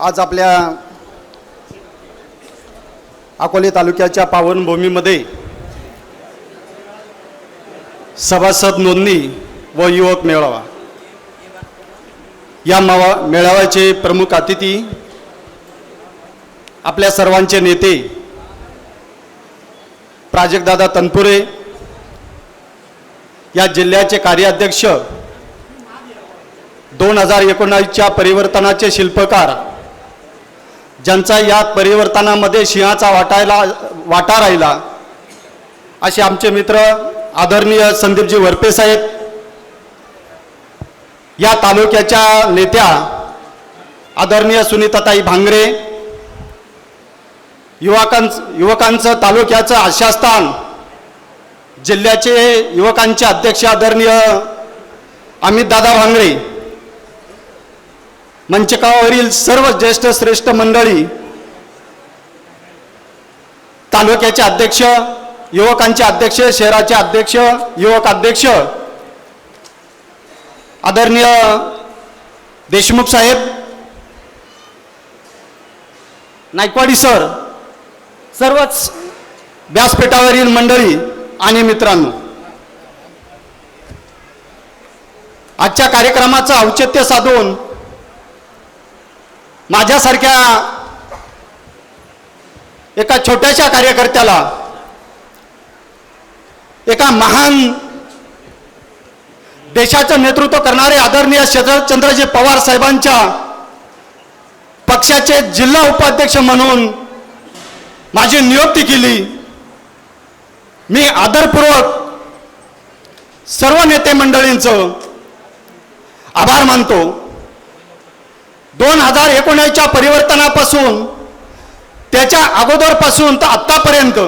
आज आपल्या अकोले तालुक्याच्या पावनभूमीमध्ये सभासद नोंदणी व युवक मेळावा. या मावा मेळाव्याचे प्रमुख अतिथी आपल्या सर्वांचे नेते प्राजक्तदादा तनपुरे या जिल्ह्याचे कार्याध्यक्ष दोन हजार एकोणावीसच्या परिवर्तनाचे शिल्पकार ज्यांचा या परिवर्तनामध्ये सिंहाचा वाटायला वाटा राहिला असे आमचे मित्र आदरणीय संदीपजी वरपे साहेब या तालुक्याच्या नेत्या आदरणीय सुनीताताई भांगरे युवकांच युवकांचं तालुक्याचं आशास्थान जिल्ह्याचे युवकांचे अध्यक्ष आदरणीय अमितदादा भांगरे मंचकावरील सर्व ज्येष्ठ श्रेष्ठ मंडळी तालुक्याचे अध्यक्ष युवकांचे अध्यक्ष शहराचे अध्यक्ष युवक अध्यक्ष आदरणीय देशमुख साहेब नायकवाडी सर सर्वच व्यासपीठावरील मंडळी आणि मित्रांनो आजच्या कार्यक्रमाचं औचित्य साधून माझ्यासारख्या एका छोट्याशा कार्यकर्त्याला एका महान देशाचं नेतृत्व करणारे आदरणीय शरदचंद्रजी पवार साहेबांच्या पक्षाचे जिल्हा उपाध्यक्ष म्हणून माझी नियुक्ती केली. मी आदरपूर्वक सर्व नेते मंडळींचं आभार मानतो. दोन हजार एकोणीसच्या परिवर्तनापासून त्याच्या अगोदरपासून तर आत्तापर्यंत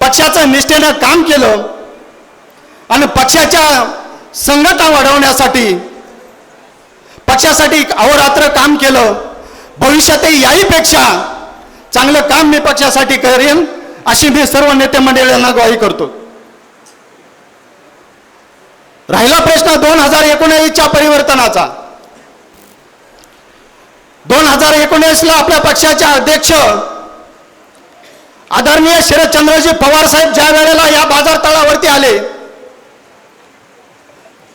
पक्षाचं निष्ठेनं काम केलं आणि पक्षाच्या संघटना वाढवण्यासाठी पक्षासाठी अहोरात्र काम केलं. भविष्यातही याहीपेक्षा चांगलं काम मी पक्षासाठी करेन अशी मी सर्व नेते मंडळींना ग्वाही करतो. राहिला प्रश्न दोन हजार एकोणीसच्या परिवर्तनाचा. दोन हजार एकोणीसला आपल्या पक्षाचे अध्यक्ष आदरणीय शरदचंद्रजी पवार साहेब ज्या वेळेला या बाजार तळावरती आले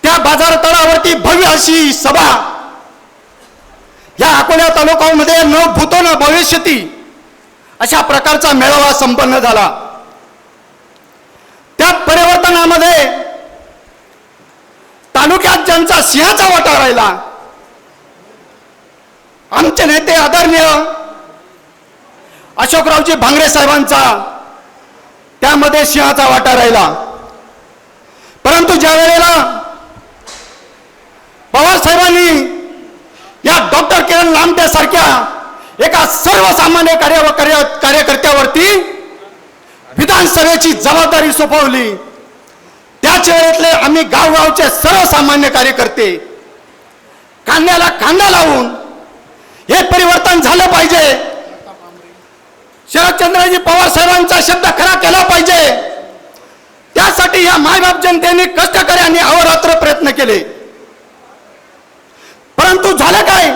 त्या बाजार तळावरती भव्य अशी सभा या अकोल्या तालुक्यामध्ये न भूतो न भविष्यती अशा प्रकारचा मेळावा संपन्न झाला. त्या परिवर्तनामध्ये तालुक्यात ज्यांचा सिंहाचा वाटा राहिला आमचे नेते आदरणीय अशोकरावजी भांगरे साहेबांचा त्यामध्ये सिंहाचा वाटा राहिला. परंतु ज्या वेळेला पवार साहेबांनी या डॉक्टर किरण लामटे सारख्या एका सर्वसामान्य कार्य कार्य कार्यकर्त्यावरती विधानसभेची जबाबदारी सोपवली. त्याच वेळेतले आम्ही गावगावचे सर्वसामान्य कार्यकर्ते कांद्याला कांदा लावून हे परिवर्तन झालं पाहिजे. शरदचंद्रजी पवार साहेबांचा शब्द खरा केला पाहिजे. त्यासाठी या मायबाप जनतेने कष्टकऱ्यांनी अहोरात्र प्रयत्न केले. परंतु झालं काय?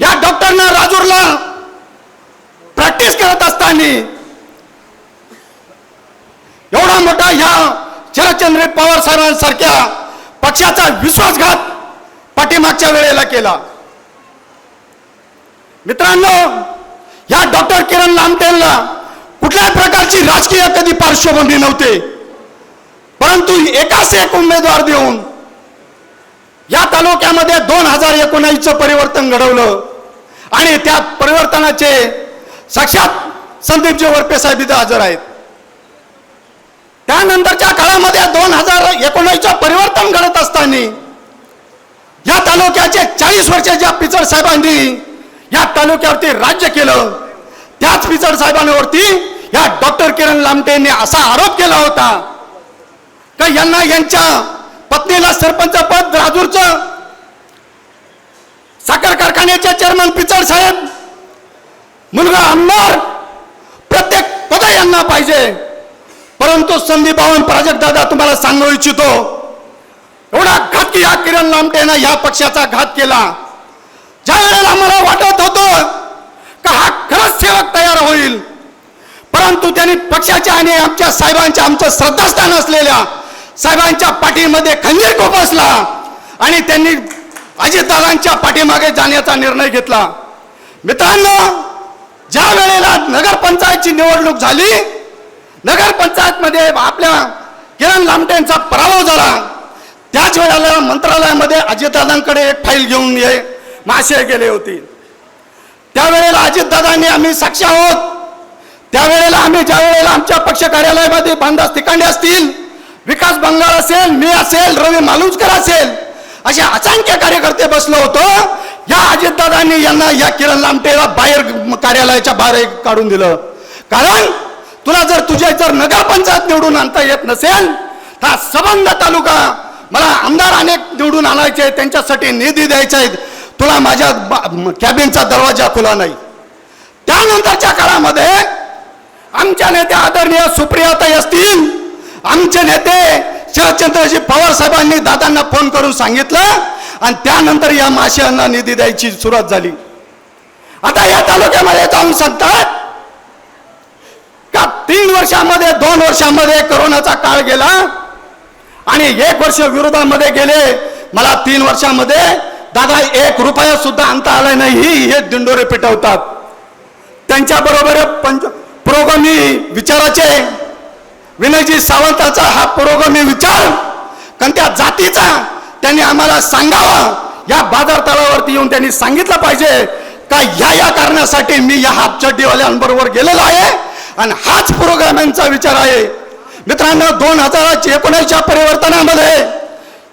या डॉक्टरना राजूरला प्रॅक्टिस करत असताना एवढा मोठा ह्या शरदचंद्र पवार साहेबांसारख्या पक्षाचा विश्वासघात पाठीमागच्या वेळेला केला. मित्रांनो या डॉक्टर किरण लामटेंना कुठल्याही प्रकारची राजकीय कधी पार्श्वभूमी नव्हते. परंतु एकाच एक उमेदवार देऊन या तालुक्यामध्ये दोन हजार एकोणावीसचं परिवर्तन घडवलं आणि त्या परिवर्तनाचे साक्षात संदीपजी वरपे साहेब इथं हजर आहेत. त्यानंतरच्या काळामध्ये दोन हजार एकोणीसचं परिवर्तन घडत असताना या तालुक्याचे चाळीस वर्षाच्या पिचड साहेबांनी या तालुक्यावरती राज्य केलं. त्याच पिचड साहेबांवरती या डॉक्टर किरण लामटेंनी असा आरोप केला होता. का यांना यांच्या पत्नीला सरपंच पद राजूरचं साखर कारखान्याचे चेअरमन पिचड साहेब मुलगा आमदार प्रत्येक पद यांना पाहिजे. परंतु संदीप बावन प्राजक्त दादा तुम्हाला सांगू इच्छितो एवढा घात की या किरण लामटेनं या पक्षाचा घात केला. ज्या वेळेला मला वाटत होत का हा खरंच सेवक तयार होईल परंतु त्यांनी पक्षाच्या आणि आमच्या साहेबांच्या आमचं श्रद्धास्थान असलेल्या साहेबांच्या पाठीमध्ये खंजीर कोपसला आणि त्यांनी अजितदादांच्या पाठीमागे जाण्याचा निर्णय घेतला. मित्रांनो ज्या वेळेला नगरपंचायतची निवडणूक झाली नगरपंचायतमध्ये आपल्या किरण लामटेंचा पराभव झाला त्याच वेळेला मंत्रालयामध्ये अजितदादांकडे एक फाईल घेऊन ये. मासे गेले होते. त्यावेळेला अजितदादांनी आम्ही साक्ष आहोत. त्यावेळेला आम्ही ज्या वेळेला आमच्या पक्ष कार्यालयामध्ये बांधास तिकांडे असतील विकास बंगाल असेल मी असेल रवी मालुंजकर असेल असे असंख्य कार्यकर्ते बसलो होतो. या अजितदादांनी यांना या किरण लामटेला बाहेर कार्यालयाच्या बाहेर काढून दिलं. कारण तुला जर तुझ्या जर नगरपंचायत निवडून आणता येत नसेल तर हा सबंध तालुका मला आमदार अनेक निवडून आणायचे त्यांच्यासाठी निधी द्यायचा आहे तुला माझ्या कॅबिनचा दरवाजा खुला नाही. त्यानंतरच्या काळामध्ये आमच्या नेत्या आदरणीय सुप्रियाताई असतील आमचे नेते शरदचंद्रजी पवार साहेबांनी दादांना फोन करून सांगितलं आणि त्यानंतर या माश्यांना निधी द्यायची सुरुवात झाली. आता या तालुक्यामध्ये जाऊन सांगतात का तीन वर्षामध्ये दोन वर्षामध्ये करोनाचा काळ गेला आणि एक वर्ष विरोधामध्ये गेले. मला तीन वर्षामध्ये दादा एक रुपया सुद्धा आणता आला नाही. हे दिंडोरे पिटवतात. त्यांच्या बरोबर पंच पुरोगामी विचाराचे विनयजी सावंताचा हा पुरोगामी विचार कारण त्या जातीचा त्यांनी आम्हाला सांगावा. या बाजार तळावरती येऊन त्यांनी सांगितलं पाहिजे का या या कारणासाठी मी या हापचड्डीवाल्यांबरोबर गेलेलो आहे आणि हाच पुरोगाम्यांचा विचार आहे. मित्रांनो दोन हजार एकोणीसच्या परिवर्तनामध्ये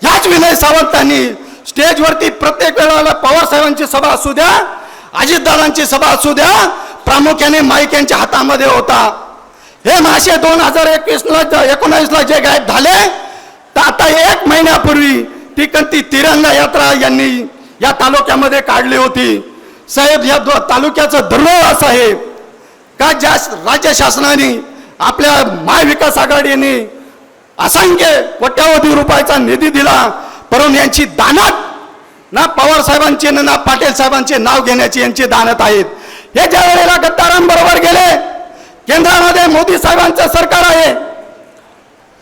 याच विनय सावंतांनी स्टेजवरती प्रत्येक वेळेला पवार साहेबांची सभा असू द्या अजितदादांची सभा असू द्या प्रामुख्याने माईक यांच्या हातामध्ये होता. हे मासे दोन हजार एकवीसला एकोणावीसला जे गायब झाले तर आता एक महिन्यापूर्वी ती कंती तिरंगा यात्रा यांनी या तालुक्यामध्ये काढली होती. साहेब या तालुक्याचं धर्म असं आहे का? ज्या राज्य शासनाने आपल्या महाविकास आघाडीने असंख्य कोट्यावधी रुपयाचा निधी दिला परंतु यांची दानत ना पवार साहेबांचे ना पाटील साहेबांचे नाव घेण्याची यांची दानत आहेत. हे ज्या वेळेला गद्दारांबरोबर गेले केंद्रामध्ये मोदी साहेबांचं सरकार आहे.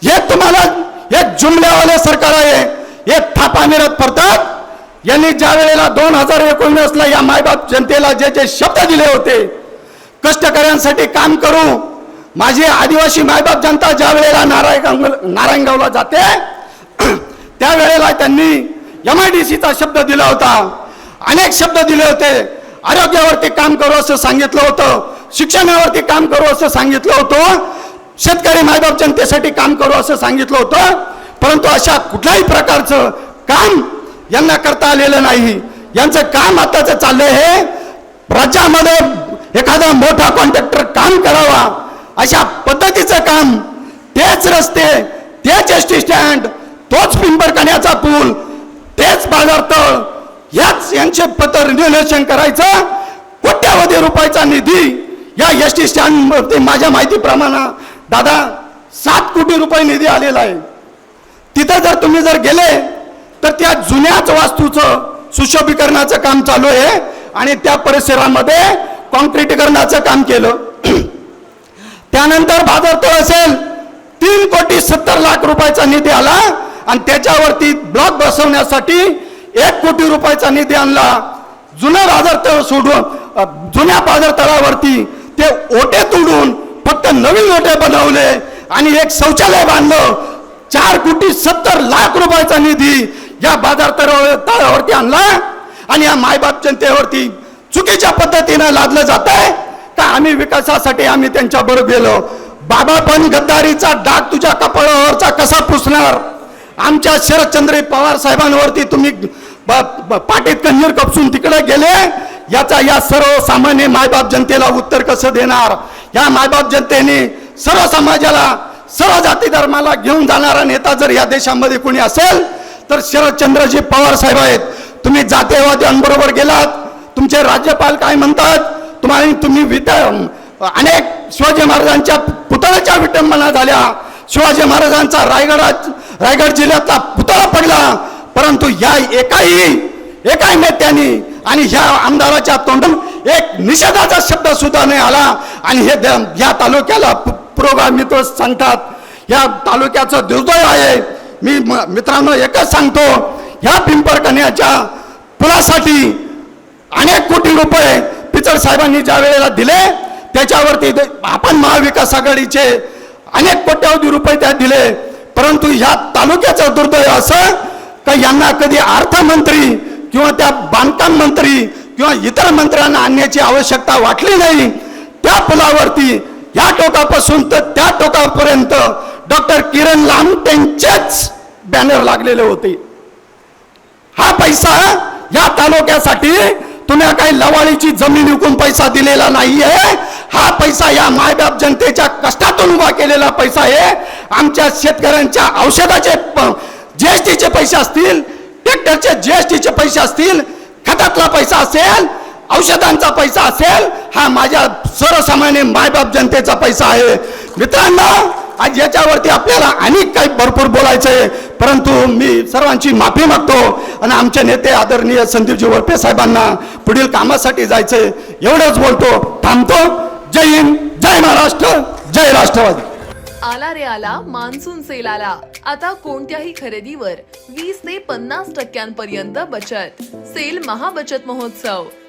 हे तुम्हाला हे जुमल्यावाले सरकार आहे. हे थापा मिरत पडतात. यांनी ज्या वेळेला दोन हजार एकोणीसला या मायबाप जनतेला जे जे शब्द दिले होते कष्टकऱ्यांसाठी काम करू माझी आदिवासी मायबाप जनता ज्या वेळेला नारायण नारायणगावला जाते त्यावेळेला त्यांनी एम आय डी सीचा शब्द दिला होता. अनेक शब्द दिले होते. आरोग्यावरती काम करू असं सांगितलं होतं. शिक्षणावरती काम करू असं सांगितलं होतं. शेतकरी मायबाप जनतेसाठी काम करू असं सांगितलं होतं. परंतु अशा कुठल्याही प्रकारचं काम यांना करता आलेलं नाही. यांचं काम आताच चाललंय हे राज्यामध्ये एखादा मोठा कॉन्ट्रॅक्टर काम करावा. अशा पद्धतीचं काम. तेच रस्ते तेच एस टी स्टँड तोच पिंपरकण्याचा पूल तेच बाजारतळ याच यांचे पत्र रिन्युलेशन करायचं कोट्यावधी रुपयाचा निधी या एस टी स्टँड माझ्या माहितीप्रमाणे दादा सात कोटी रुपये निधी आलेला आहे. तिथं जर तुम्ही जर गेले तर त्या जुन्याच वास्तूचं सुशोभीकरणाचं काम चालू आहे आणि त्या परिसरामध्ये कॉन्क्रीटीकरणाचं काम केलं. त्यानंतर बाजारतळ असेल तीन कोटी सत्तर लाख रुपयाचा निधी आला. आणि त्याच्यावरती ब्लॉक बसवण्यासाठी एक कोटी रुपयाचा निधी आणला. जुन्या बाजारतळ सोडून जुन्या बाजारतळावरती ते ओटे तोडून फक्त नवीन ओटे बनवले. आणि एक शौचालय बांधलं. चार कोटी सत्तर लाख रुपयाचा निधी या बाजारतळावर तळावरती आणला. आणि या मायबाप जनतेवरती चुकीच्या पद्धतीनं लादलं जात आहे का आम्ही विकासासाठी आम्ही त्यांच्याबरोबर गेलो? बाबा पण गद्दारीचा डाग तुझ्या कपाळावरचा कसा पुसणार? आमच्या शरदचंद्र पवार साहेबांवरती तुम्ही पाटीत कंजीर कपसून तिकडे गेले. याचा या सर्वसामान्य मायबाप जनतेला उत्तर कसं देणार? या मायबाप जनतेने सर्व समाजाला सर्व जाती धर्माला घेऊन जाणारा नेता जर या देशामध्ये कोणी असेल तर शरदचंद्रजी पवार साहेब आहेत. तुम्ही जातीयवाद्यांबरोबर गेलात. तुमचे राज्यपाल काय म्हणतात? तुम्हाला तुम्ही विद्या अनेक शिवाजी महाराजांच्या पुतळ्याच्या विटंबना झाल्या. शिवाजी महाराजांचा रायगडात रायगड जिल्ह्यातला पुतळा पडला. परंतु या एकाही एकाही नेत्यांनी आणि ह्या आमदाराच्या तोंडून एक निषेधाचा शब्द सुद्धा नाही आला. आणि हे या तालुक्याला पुरोगा मित्र सांगतात. या तालुक्याचं दुर्दैव आहे. मी म- मित्रांनो एकच सांगतो. ह्या पिंपरकन्याच्या पुलासाठी अनेक कोटी रुपये पिचड साहेबांनी ज्या वेळेला दिले त्याच्यावरती आपण महाविकास आघाडीचे अनेक कोट्यावधी रुपये त्यात दिले. परंतु ह्या तालुक्याचं दुर्दैव असं का यांना कधी अर्थमंत्री किंवा त्या बांधकाम मंत्री किंवा इतर मंत्र्यांना आणण्याची आवश्यकता वाटली नाही त्या पुलावरती या टोकापासून तर त्या टोकापर्यंत डॉक्टर किरण त्यांचेच बॅनर लागलेले होते. हा पैसा या तालुक्यासाठी तुम्ही काही लवाळीची जमीन विकून पैसा दिलेला नाहीये. हा पैसा या मायबाप जनतेच्या कष्टातून उभा केलेला पैसा आहे. आमच्या शेतकऱ्यांच्या औषधाचे जीएसटीचे पैसे असतील ट्रॅक्टरचे जीएसटीचे पैसे असतील खतातला पैसा असेल औषधांचा पैसा असेल हा माझ्या सर्वसामान्य मायबाप जनतेचा पैसा आहे. मित्रांनो आज याच्यावरती आपल्याला अनेक काही भरपूर बोलायचं आहे परंतु मी सर्वांची माफी मागतो आणि आमचे नेते आदरणीय संदीपजी वरपे साहेबांना पुढील कामासाठी जायचे एवढंच बोलतो थांबतो. जय हिंद जय महाराष्ट्र जय राष्ट्रवादी. आला रे आला मान्सून सेल आला. आता कोणत्याही खरेदीवर वीस ते पन्नास टक्क्यांपर्यंत बचत. सेल महाबचत महोत्सव.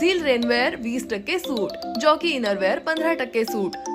झील रेनवेअर वीस टक्के सूट जॉकी इनरवेअर पंधरा टक्के सूट